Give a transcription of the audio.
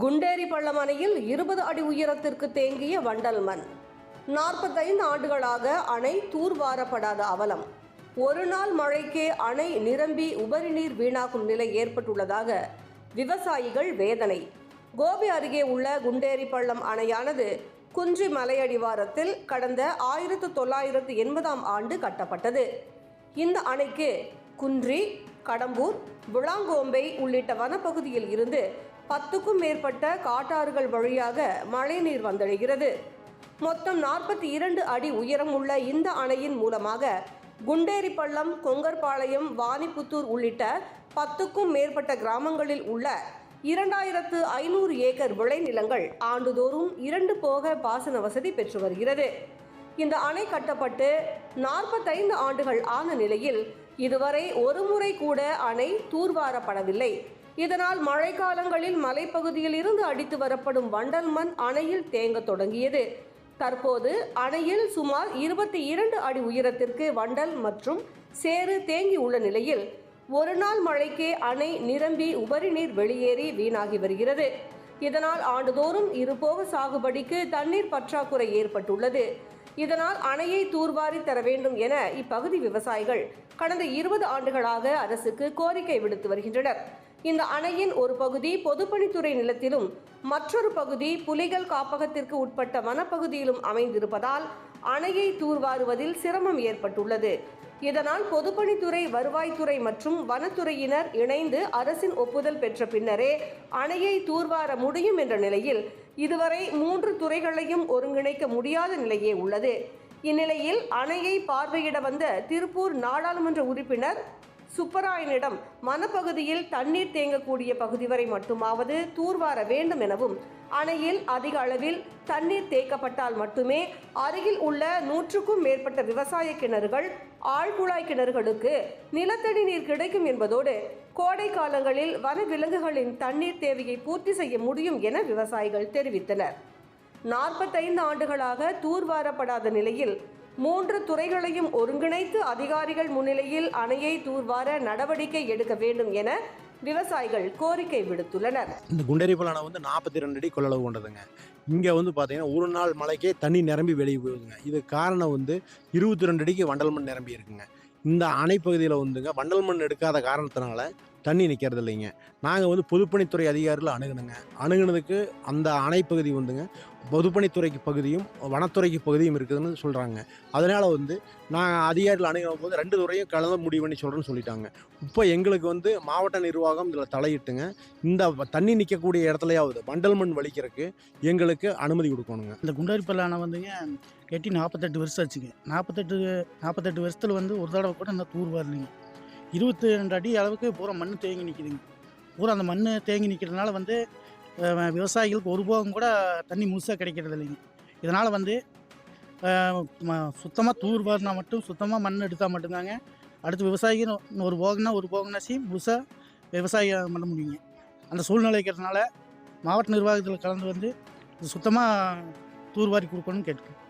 குண்டேரி பள்ளம் அணையில் இருபது அடி உயரத்திற்கு தேங்கிய வண்டல் மண். நாற்பத்தைந்து ஆண்டுகளாக அணை தூர்வாரப்படாத அவலம். ஒரு நாள் மழைக்கே அணை நிரம்பி உபரி நீர் வீணாகும் நிலை ஏற்பட்டுள்ளதாக விவசாயிகள் வேதனை. கோபி அருகே உள்ள குண்டேரி பள்ளம் அணையானது குன்றி மலையடிவாரத்தில் கடந்த ஆயிரத்து தொள்ளாயிரத்து எண்பதாம் ஆண்டு கட்டப்பட்டது. இந்த அணைக்கு குன்றி கடம்பூர் விளாங்கோம்பை உள்ளிட்ட வனப்பகுதியில் இருந்து பத்துக்கும் மேற்பட்ட காட்டாறுகள் வழியாக மழைநீர் வந்தடைகிறது. மொத்தம் நாற்பத்தி இரண்டு அடி உயரம் உள்ள இந்த அணையின் மூலமாக குண்டேரி பள்ளம் கொங்கர்பாளையம் வாணிப்புத்தூர் உள்ளிட்ட பத்துக்கும் மேற்பட்ட கிராமங்களில் உள்ள இரண்டாயிரத்து ஐநூறு ஏக்கர் விளைநிலங்கள் ஆண்டுதோறும் இரண்டு போக பாசன வசதி பெற்று வருகிறது. இந்த அணை கட்டப்பட்டு நாற்பத்தைந்து ஆண்டுகள் ஆன நிலையில் இதுவரை ஒரு முறை கூட அணை தூர்வாரப்படவில்லை. இதனால் மழைக்காலங்களில் மலைப்பகுதியில் இருந்து அடித்து வரப்படும் வண்டல் மண் அணையில் தேங்க தொடங்கியது. தற்போது அணையில் சுமார் இருபத்தி இரண்டு அடி உயரத்திற்கு வண்டல் மற்றும் சேறு தேங்கி உள்ள நிலையில் ஒரு நாள் மழைக்கே அணை நிரம்பி உபரி நீர் வெளியேறி வீணாகி வருகிறது. இதனால் ஆண்டுதோறும் இருபோக சாகுபடிக்கு தண்ணீர் பற்றாக்குறை ஏற்பட்டுள்ளது. இதனால் அணையை தூர்வாரி தர வேண்டும் என இப்பகுதி விவசாயிகள் கடந்த இருபது ஆண்டுகளாக அரசுக்கு கோரிக்கை விடுத்து வருகின்றனர். இந்த அணையின் ஒரு பகுதி பொதுப்பணித்துறை நிலத்திலும் மற்றொரு பகுதி புலிகள் காப்பகத்திற்கு உட்பட்ட வனப்பகுதியிலும் அமைந்திருப்பதால் அணையை தூர்வாருவதில் சிரமம் ஏற்பட்டுள்ளது. இதனால் பொதுப்பணித்துறை வருவாய்த்துறை மற்றும் வனத்துறையினர் இணைந்து அரசின் ஒப்புதல் பெற்ற பின்னரே அணையை தூர்வார முடியும் என்ற நிலையில் இதுவரை மூன்று துறைகளையும் ஒருங்கிணைக்க முடியாத நிலையே உள்ளது. இந்நிலையில் அணையை பார்வையிட வந்த திருப்பூர் நாடாளுமன்ற உறுப்பினர் சுப்பராயனிடம் மனப்பகுதியில் தண்ணீர் தேங்கக்கூடிய பகுதி வரை மட்டுமாவது தூர்வார வேண்டும் எனவும் அணையில் அதிக அளவில் தண்ணீர் தேக்கப்பட்டால் மட்டுமே அருகில் உள்ள நூற்றுக்கும் மேற்பட்ட விவசாய கிணறுகள் ஆழ்குழாய் கிணறுகளுக்கு நிலத்தடி நீர் கிடைக்கும் என்பதோடு கோடை காலங்களில் வனவிலங்குகளின் தண்ணீர் தேவையை பூர்த்தி செய்ய முடியும் என விவசாயிகள் தெரிவித்தனர். நாற்பத்தைந்து ஆண்டுகளாக தூர்வாரப்படாத நிலையில் மூன்று துறைகளையும் ஒருங்கிணைத்து அதிகாரிகள் முன்னிலையில் அணையை தூர்வார நடவடிக்கை எடுக்க வேண்டும் என விவசாயிகள் கோரிக்கை விடுத்துள்ளனர். இந்த குண்டரிப்பல் அணை வந்து நாற்பத்தி ரெண்டு அடி கொள்ளளவு கொண்டதுங்க. இங்கே வந்து பார்த்தீங்கன்னா ஒரு நாள் மழைக்கே தண்ணி நிரம்பி வெளியே போகுதுங்க. இது காரணம் வந்து இருபத்தி ரெண்டு அடிக்கு வண்டல் மண் நிரம்பி இருக்குங்க இந்த அணைப்பகுதியில் வந்துங்க வண்டல் மண் எடுக்காத காரணத்தினால தண்ணி நிற்கிறது இல்லைங்க. நாங்கள் வந்து பொதுப்பணித்துறை அதிகாரிகள் அணுகுனுங்க அணுகுனதுக்கு அந்த அணைப்பகுதி வந்துங்க பொதுப்பணித்துறைக்கு பகுதியும் வனத்துறைக்கு பகுதியும் இருக்குதுன்னு சொல்கிறாங்க அதனால் வந்து நாங்கள் அதிகாரிகள் அணுகும் போது ரெண்டு துறையும் கலந்து முடிவு பண்ணி சொல்கிறேன்னு சொல்லிட்டாங்க. இப்போ எங்களுக்கு வந்து மாவட்ட நிர்வாகம் இதில் தலையிட்டுங்க. இந்த தண்ணி நிற்கக்கூடிய இடத்துலையாவது வண்டல் மண் வலிக்கிறதுக்கு எங்களுக்கு அனுமதி கொடுக்கணுங்க. இந்த குண்டாரி பல்லானை வந்துங்க கட்டி நாற்பத்தெட்டு வருஷம் ஆச்சுங்க. நாற்பத்தெட்டு நாற்பத்தெட்டு வருஷத்தில் வந்து ஒரு தடவை கூட இந்த தூர் வரலைங்க இருபத்தி ரெண்டு அடி அளவுக்கு பூரா மண் தேங்கி நிற்கிதுங்க பூரா அந்த மண் தேங்கி நிற்கிறதுனால வந்து விவசாயிகளுக்கு ஒரு போகம் கூட தண்ணி முழுசாக கிடைக்கிறது இல்லைங்க. இதனால் வந்து சுத்தமாக தூர் வாரினா மட்டும் சுத்தமாக மண் எடுத்தால் மட்டும்தாங்க அடுத்து விவசாயிகள் ஒரு போகம்னா ஒரு போகம்னாச்சு முழுசாக விவசாயம் பண்ண முடியுங்க. அந்த சூழ்நிலை இருக்கிறதுனால மாவட்ட நிர்வாகத்தில் கலந்து வந்து சுத்தமாக தூர்வாரி கொடுக்கணும்னு கேட்டுக்கேன்